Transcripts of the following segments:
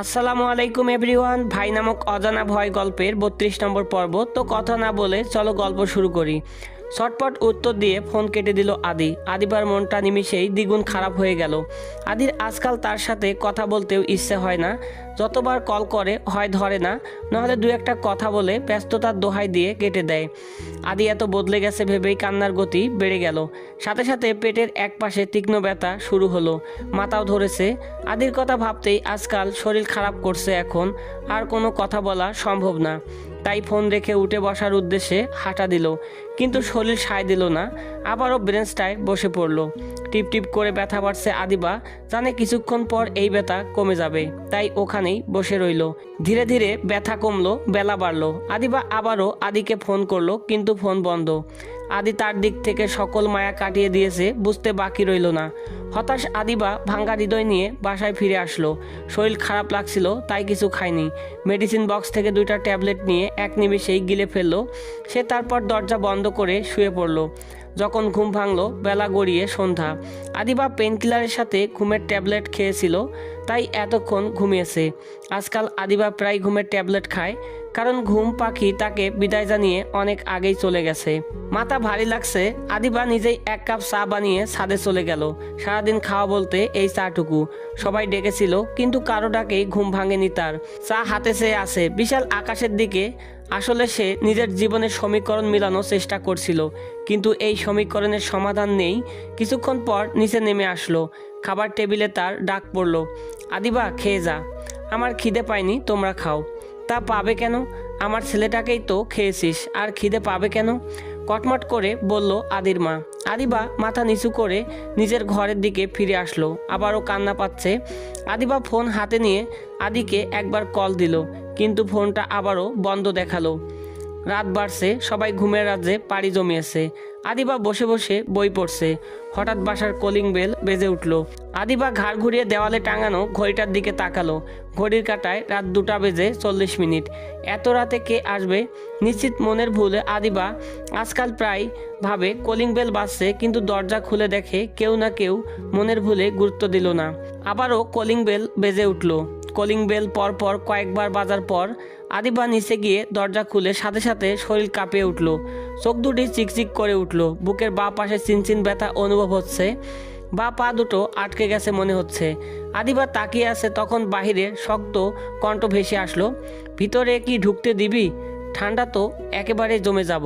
আসসালামু আলাইকুম এভরিওয়ান, ভাই নামক অজানা ভয় গল্পের বত্রিশ নম্বর পর্ব। তো কথা না বলে চলো গল্প শুরু করি। চটপট উত্তর দিয়ে ফোন কেটে দিল আদি। আদিবার মনটা নিমিশেই দ্বিগুণ খারাপ হয়ে গেল। আদির আজকাল তার সাথে কথা বলতেও ইচ্ছে হয় না। যতবার কল করে, হয় ধরে না। নাহলে দু একটা কথা বলে ব্যস্ততার দোহাই দিয়ে কেটে দেয়। আদি এত বদলে গেছে ভেবেই কান্নার গতি বেড়ে গেল। সাথে সাথে পেটের এক পাশে তীক্ষ্ণ ব্যথা শুরু হলো। মাথাও ধরেছে। আদির কথা ভাবতেই আজকাল শরীর খারাপ করছে এখন। আর কোনো কথা বলা সম্ভব না। তাই ফোন রেখে উঠে বসার উদ্দেশ্যে হাঁটা দিল। কিন্তু শরীর সায় দিল না। আবারও ব্রেঞ্চটায় বসে পড়ল। টিপ টিপ করে ব্যথা বাড়ছে আদিবা। জানে কিছুক্ষণ পর এই ব্যথা কমে যাবে। তাই ওখানেই বসে রইল। ধীরে ধীরে ব্যথা কমলো, বেলা বাড়লো। আদিবা আবারও আদিকে ফোন করল, কিন্তু ফোন বন্ধ। আদি তার দিক থেকে সকল মায়া কাটিয়ে দিয়েছে, বুঝতে বাকি রইল না। হতাশ আদিবা ভাঙ্গা হৃদয় নিয়ে বাসায় ফিরে আসলো। শরীর খারাপ লাগছিল, তাই কিছু খায়নি। মেডিসিন বক্স থেকে দুইটা ট্যাবলেট নিয়ে এক নিমেষেই গিলে ফেলল। সে তারপর দরজা বন্ধ করে শুয়ে পড়ল। যখন ঘুম ভাঙলো, বেলা গড়িয়ে সন্ধ্যা। আদিবা পেনকিলারের সাথে ঘুমের ট্যাবলেট খেয়েছিল। তাই এতক্ষণ ঘুমিয়েছে। আজকাল আদিবা প্রায় ঘুমের ট্যাবলেট খায়, কারণ ঘুম পাখি তাকে বিদায় জানিয়ে অনেক আগেই চলে গেছে। মাথা ভারী লাগছে, আদিবা নিজেই এক কাপ চা বানিয়ে ছাদে চলে গেল। সারাদিন খাওয়া বলতে এই চাটুকু। সবাই ডেকেছিল, কিন্তু কারও ডাকেই ঘুম ভাঙেনি তার। চা হাতে চেয়ে আছে, বিশাল আকাশের দিকে আসলে সে নিজের জীবনের সমীকরণ মিলানোর চেষ্টা করছিল, কিন্তু এই সমীকরণের সমাধান নেই। কিছুক্ষণ পর নিচে নেমে আসলো, খাবার টেবিলে তার ডাক পড়ল, আদিবা, খেয়ে যা। আমার খিদে পায়নি, তোমরা খাও। তা পাবে কেন? আমার ছেলেটাকেই তো খেয়েছিস, আর খিদে পাবে কেন? কটমট করে বলল, আদির মা। আদিবা মাথা নিচু করে নিজের ঘরের দিকে ফিরে আসলো। আবারও কান্না পাচ্ছে। আদিবা ফোন হাতে নিয়ে আদিকে একবার কল দিল, কিন্তু ফোনটা আবারও বন্ধ দেখাল। রাত বাড়ছে, সবাই ঘুমের রাজ্যে পাড়ি জমিয়েছে। আদিবা বসে বসে বই পড়ছে। হঠাৎ বাসার কলিং বেল বেজে উঠল। আদিবা ঘাড় ঘুরিয়ে দেওয়ালে টাঙানো ঘড়িটার দিকে তাকালো। ঘড়ির কাটায় রাত দুটা বেজে চল্লিশ মিনিট। এত রাতে কে আসবে? নিশ্চিত মনের ভুলে আদিবা আজকাল প্রায় ভাবে কলিং বেল বাজছে, কিন্তু দরজা খুলে দেখে কেউ না কেউ মনের ভুলে গুরুত্ব দিল না। আবারও কলিং বেল বেজে উঠল। কলিং বেল পরপর কয়েকবার বাজার পর আদিবা নিচে গিয়ে দরজা খুলে সাথে সাথে শরীর কাঁপিয়ে উঠল। চোখ দুটি চিকচিক করে উঠল। বুকের বা পাশে চিনচিন ব্যথা অনুভব হচ্ছে। বা পা দুটো আটকে গেছে মনে হচ্ছে। আদিবা তাকিয়ে আছে তখন বাহিরে শক্ত কণ্ঠ ভেসে আসলো, ভিতরে কি ঢুকতে দিবি? ঠান্ডা তো একেবারে জমে যাব।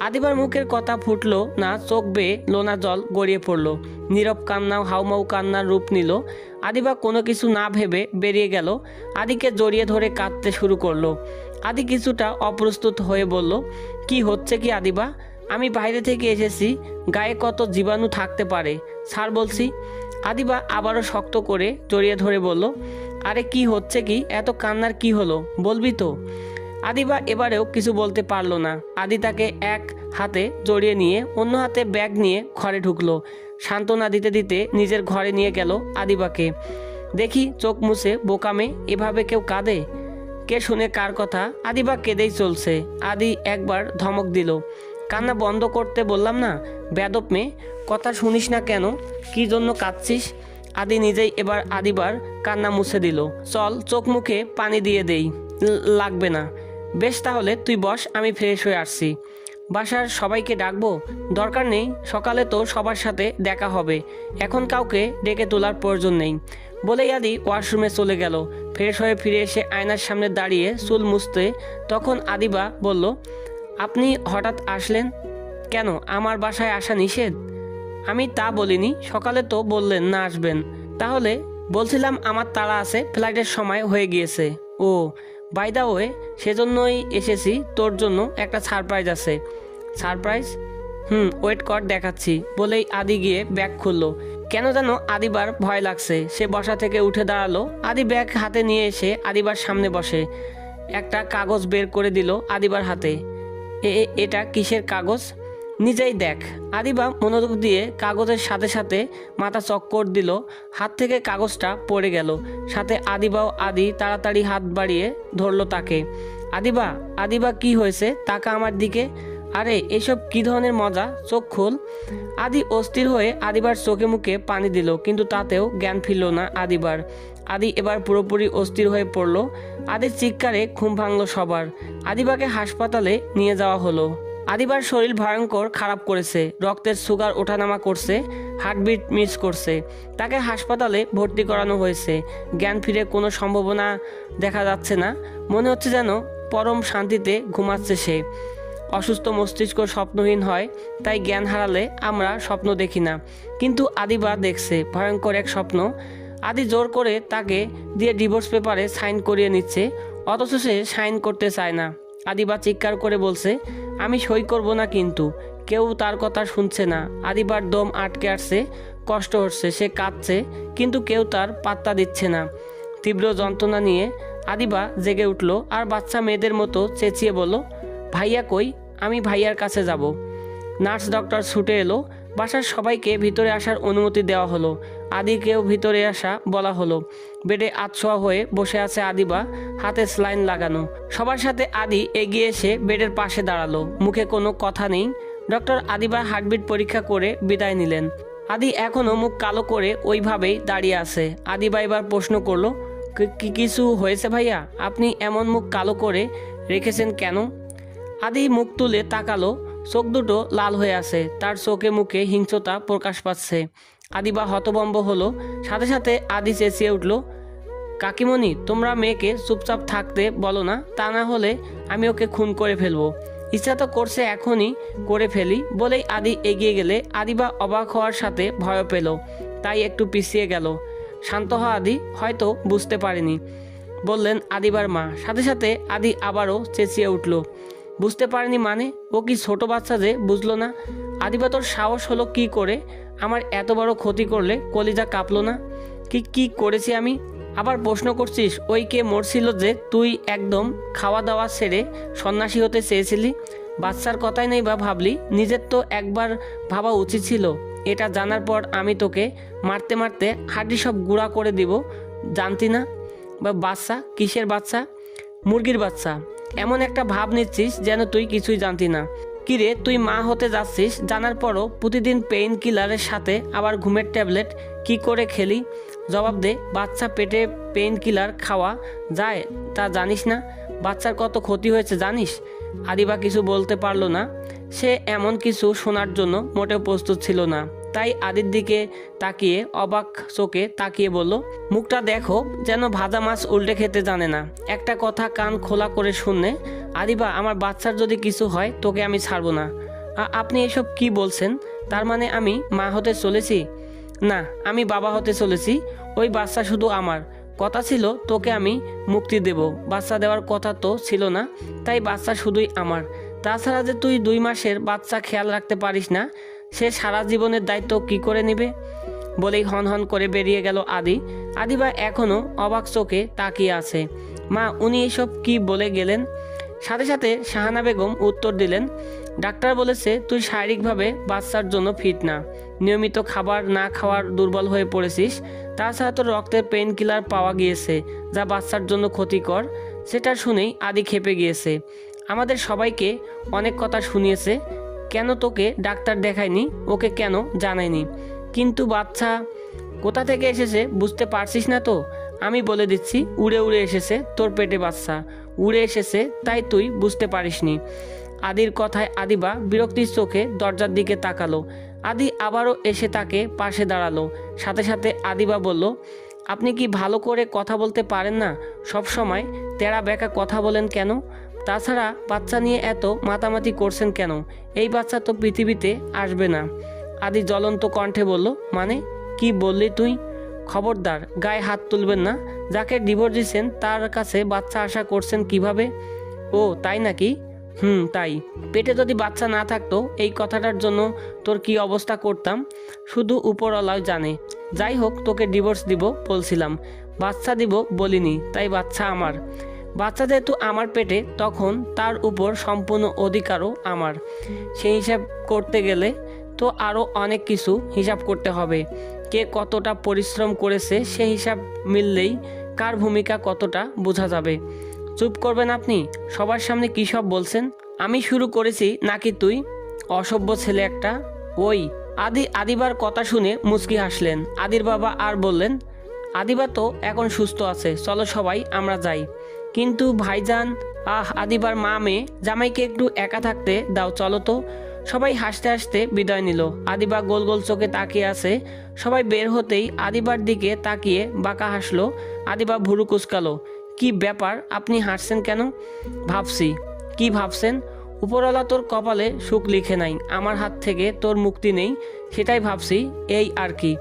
আদিবার মুখের কথা ফুটলো না, চোখ বেয়ে লোনা জল গড়িয়ে পড়ল। নীরব কান্না হাউমাউ কান্নার রূপ নিল। আদিবা কোনো কিছু না ভেবে বেরিয়ে গেল। আদিকে জড়িয়ে ধরে কাঁদতে শুরু করল। আদি কিছুটা অপ্রস্তুত হয়ে বলল, কি হচ্ছে কি আদিবা? আমি বাইরে থেকে এসেছি। গায়ে কত জীবাণু থাকতে পারে। স্যার বলছি। আদিবা আবারও শক্ত করে জড়িয়ে ধরে বলল, আরে কি হচ্ছে কি? এত কান্নার কি হলো? বলবি তো? আদিবা এবারেও কিছু বলতে পারল না। আদি তাকে এক হাতে জড়িয়ে নিয়ে, অন্য হাতে ব্যাগ নিয়ে ঘরে ঢুকলো। সান্ত্বনা দিতে দিতে নিজের ঘরে নিয়ে গেল আদিবাকে। দেখি চোখ মুছে বোকামে এভাবে কেউ কাঁদে? কে শুনে কার কথা? আদিবা কেঁদেই চলছে। আদি একবার ধমক দিল। কান্না বন্ধ করতে বললাম না বেদপ মেয়ে, কথা শুনিস না কেন? কি জন্য কাঁদছিস? আদি নিজেই এবার আদিবার কান্না মুছে দিল। চল চোখ মুখে পানি দিয়ে দেই। লাগবে না। বেশ তাহলে তুই বস, আমি ফ্রেশ হয়ে আসছি। বাসার সবাইকে ডাকবো? দরকার নেই, সকালে তো সবার সাথে দেখা হবে। এখন কাউকে ডেকে তোলার প্রয়োজন নেই। বলেই আদি ওয়াশরুমে চলে গেল। ফ্রেশ হয়ে ফিরে এসে আয়নার সামনে দাঁড়িয়ে চুল মুছতে তখন আদিবা বলল, আপনি হঠাৎ আসলেন? কেন, আমার বাসায় আসা নিষেধ? আমি তা বলিনি, সকালে তো বললেন না আসবেন। তাহলে বলছিলাম আমার তাড়া আছে, ফ্লাইটের সময় হয়ে গিয়েছে। ও বাই দা ওয়ে সেজন্যই এসেছি, তোর জন্য একটা সারপ্রাইজ আছে। সারপ্রাইজ হুম ওয়েট কর, দেখাচ্ছি। বলেই আদি গিয়ে ব্যাগ খুললো। কেন যেন আদিবার ভয় লাগছে। সে বসা থেকে উঠে দাঁড়াল। আদি ব্যাগ হাতে নিয়ে এসে আদিবার সামনে বসে। একটা কাগজ বের করে দিল আদিবার হাতে। এ, এটা কিসের কাগজ? নিজেই দেখ। আদিবা মনোযোগ দিয়ে কাগজের সাথে সাথে মাথা চক্কর দিল। হাত থেকে কাগজটা পড়ে গেল। সাথে আদিবাও আদি তাড়াতাড়ি হাত বাড়িয়ে ধরলো তাকে। আদিবা আদিবা কি হয়েছে? তাকা আমার দিকে। আরে, এসব কি ধরনের মজা? চোখ খোল। আদি অস্থির হয়ে আদিবার চোখে মুখে পানি দিল, কিন্তু তাতেও জ্ঞান ফিরল না আদিবার। আদি এবার পুরোপুরি অস্থির হয়ে পড়ল। আদির চিৎকারে ঘুম ভাঙল সবার। আদিবাকে হাসপাতালে নিয়ে যাওয়া হলো। আদিবার শরীর ভয়ঙ্কর, খারাপ করেছে। রক্তের সুগার, ওঠানামা করছে, হার্টবিট মিস করছে। তাকে হাসপাতালে ভর্তি করানো হয়েছে। জ্ঞান ফিরে কোনো সম্ভাবনা দেখা যাচ্ছে না। মনে হচ্ছে যেন পরম শান্তিতে ঘুমাচ্ছে সে। অসুস্থ মস্তিষ্ক স্বপ্নহীন হয়, তাই জ্ঞান হারালে আমরা স্বপ্ন দেখি না। কিন্তু আদিবা দেখছে, ভয়ঙ্কর এক স্বপ্ন। আদি জোর করে তাকে দিয়ে ডিভোর্স পেপারে সাইন করিয়ে নিচ্ছে, অথচ সে সাইন করতে চায় না। আদিবা চিৎকার করে বলছে, আমি সই করব না কিন্তু। কেউ তার কথা শুনছে না। আদিবার দম আটকে আসছে, কষ্ট হচ্ছে, সে কাঁদছে, কিন্তু কেউ তার পাত্তা দিচ্ছে না। তীব্র যন্ত্রণা নিয়ে আদিবা জেগে উঠল আর বাচ্চা মেয়েদের মতো চেঁচিয়ে বলল, ভাইয়া কই? আমি ভাইয়ার কাছে যাব। নার্স ডক্টর ছুটে এলো। বাসার সবাইকে ভিতরে আসার অনুমতি দেওয়া হলো। আদিকেও ভিতরে আসা বলা হলো। বেডে আতশোয়া হয়ে বসে আছে আদিবা, হাতে স্লাইন লাগানো। সবার সাথে আদি এগিয়ে এসে বেডের পাশে দাঁড়াল। মুখে কোনো কথা নেই। ডক্টর আদিবা হার্টবিট পরীক্ষা করে বিদায় নিলেন। আদি এখনও মুখ কালো করে ওইভাবেই দাঁড়িয়ে আছে। আদিবা এবার প্রশ্ন করল "কি- কিছু হয়েছে ভাইয়া? আপনি এমন মুখ কালো করে রেখেছেন কেন? আদি মুখ তুলে তাকালো। চোখ দুটো লাল হয়ে আছে। তার চোখে মুখে হিংস্রতা প্রকাশ পাচ্ছে। আদিবা হতবম্ব হলো। সাথে সাথে আদি চেঁচিয়ে উঠল, কাকিমণি, তোমরা মেয়েকে চুপচাপ থাকতে বলো না, তা না হলে আমি ওকে খুন করে ফেলব। ইচ্ছা তো করছে এখনই করে ফেলি, বলেই আদি এগিয়ে গেলে আদিবা অবাক হওয়ার সাথে ভয় পেল, তাই একটু পিছিয়ে গেল। শান্ত হওয়া আদি হয়তো বুঝতে পারেনি। বললেন, আদিবার মা। সাথে সাথে আদি আবারও চেঁচিয়ে উঠল, বুঝতে পারেনি মানে? ও কি ছোট বাচ্চা যে, বুঝলো না? আদিবা তোর সাহস হলো কি করে? আমার এত বড় ক্ষতি করলে কলিজা কাঁপলো না? কি কি করেছি আমি? আবার প্রশ্ন করছিস, ওই কে মরছিল যে তুই একদম খাওয়া দাওয়া সেরে সন্ন্যাসী হতে চেয়েছিলি? বাচ্চার কথাই নেই বা ভাবলি, নিজের তো একবার ভাবা উচিত ছিল। এটা জানার পর আমি তোকে মারতে মারতে হাড্ডি সব গুঁড়া করে দিব, জানতি না? বা বাচ্চা, কিসের বাচ্চা? মুরগির বাচ্চা। এমন একটা ভাব নিচ্ছিস যেন তুই কিছুই জানতি না। কিরে, তুই মা হতে যাচ্ছিস? জানার পরও প্রতিদিন পেইন কিলারের সাথে আবার ঘুমের ট্যাবলেট কি করে খেলি? জবাব দে, বাচ্চা পেটে পেইন কিলার খাওয়া যায়, তা জানিস না? বাচ্চার কত ক্ষতি হয়েছে জানিস? আদিবা কিছু বলতে পারল না। সে এমন কিছু শোনার জন্য মোটেও প্রস্তুত ছিল না। তাই আদির দিকে তাকিয়ে, অবাক চোখে তাকিয়ে বলল, মুখটা দেখো, যেন ভাজা মাছ উল্টে খেতে জানে না। একটা কথা কান খোলা করে শুনলে, আদিবা, আমার বাচ্চার যদি কিছু হয়, তোকে আমি ছাড়বো না। আপনি এসব কি বলছেন? তার মানে আমি মা হতে চলেছি? না, আমি বাবা হতে চলেছি। ওই বাচ্চা শুধু আমার। কথা ছিল, তোকে আমি মুক্তি দেব। বাচ্চা দেওয়ার কথা তো ছিল না, তাই বাচ্চা শুধুই আমার। তাছাড়া যে তুই দুই মাসের বাচ্চা খেয়াল রাখতে পারিস না সে সারা জীবনের দায়িত্ব কি করে নেবে? বলেই হন হন করে বেরিয়ে গেল আদি। আদিবা এখনও অবাক চোখে তাকিয়ে আছে। মা, উনি এসব কি বলে গেলেন? সাথে সাথে শাহানা বেগম উত্তর দিলেন, ডাক্তার বলেছে তুই শারীরিকভাবে বাচ্চার জন্য ফিট না। নিয়মিত খাবার না খাওয়ার দুর্বল হয়ে পড়েছিস। তাছাড়া তোর রক্তের পেন কিলার পাওয়া গিয়েছে, যা বাচ্চার জন্য ক্ষতিকর। সেটা শুনেই আদি খেপে গিয়েছে। আমাদের সবাইকে অনেক কথা শুনিয়েছে। কেন তোকে ডাক্তার দেখায়নি? ওকে কেন জানায়নি? কিন্তু বাচ্চা, কোথা থেকে এসেছে বুঝতে পারছিস না তো? আমি বলে দিচ্ছি, উড়ে উড়ে এসেছে তোর পেটে বাচ্চা। উড়ে এসেছে, তাই তুই বুঝতে পারিসনি। আদির কথায় আদিবা বিরক্তির চোখে দরজার দিকে তাকালো। আদি আবারও এসে তাকে পাশে দাঁড়াল। সাথে সাথে আদিবা বলল, আপনি কি ভালো করে কথা বলতে পারেন না? সব সময় তেরা বেকা কথা বলেন কেন? তাছাড়া বাচ্চা নিয়ে এত মাতামাতি করছেন কেন? এই বাচ্চা তো পৃথিবীতে আসবে না। আদি জ্বলন্ত কণ্ঠে বলল মানে? কি বললি তুই? খবরদার, গায়ে হাত তুলবেন না। যাকে ডিভোর্স দিচ্ছেন তার কাছে বাচ্চা আশা করছেন কীভাবে? ও, তাই নাকি? হুম, তাই। পেটে যদি বাচ্চা না থাকতো, এই কথাটার জন্য তোর কি অবস্থা করতাম? শুধু উপরওয়ালাও জানে। যাই হোক, তোকে ডিভোর্স দিব বলছিলাম। বাচ্চা দিব বলিনি, তাই বাচ্চা আমার। বাচ্চা যেহেতু আমার পেটে, তখন তার উপর সম্পূর্ণ অধিকারও আমার। সেই হিসাব করতে গেলে তো আরও অনেক কিছু হিসাব করতে হবে। কে কতটা পরিশ্রম করেছে, সেই হিসাব মিললেই কার ভূমিকা কতটা বোঝা যাবে। চুপ করবেন আপনি? সবার সামনে কী সব বলছেন? আমি শুরু করেছি নাকি তুই? অসভ্য ছেলে একটা? ওই, আদি, আদিবার কথা শুনে মুচকি হাসলেন। আদির বাবা আর বললেন, আদিবা তো এখন সুস্থ আছে, চলো সবাই আমরা যাই। কিন্তু ভাইজান, আহ, আদিবার মা মেয়ে, জামাইকে একটু একা থাকতে দাও, চলো তো। সবাই হাসতে হাসতে বিদায় নিল। আদিবা গোল গোল চোখে তাকিয়ে আছে। সবাই বের হতেই আদিবার দিকে তাকিয়ে বাঁকা হাসলো। আদিবা ভুরু কুচকালো, কি ব্যাপার? আপনি হাসছেন কেন? ভাবছি। কি ভাবছেন? উপরওয়ালা তোর কপালে সুখ লিখে নাই। আমার হাত থেকে তোর মুক্তি নেই। সেটাই ভাবছি। এই আর কি।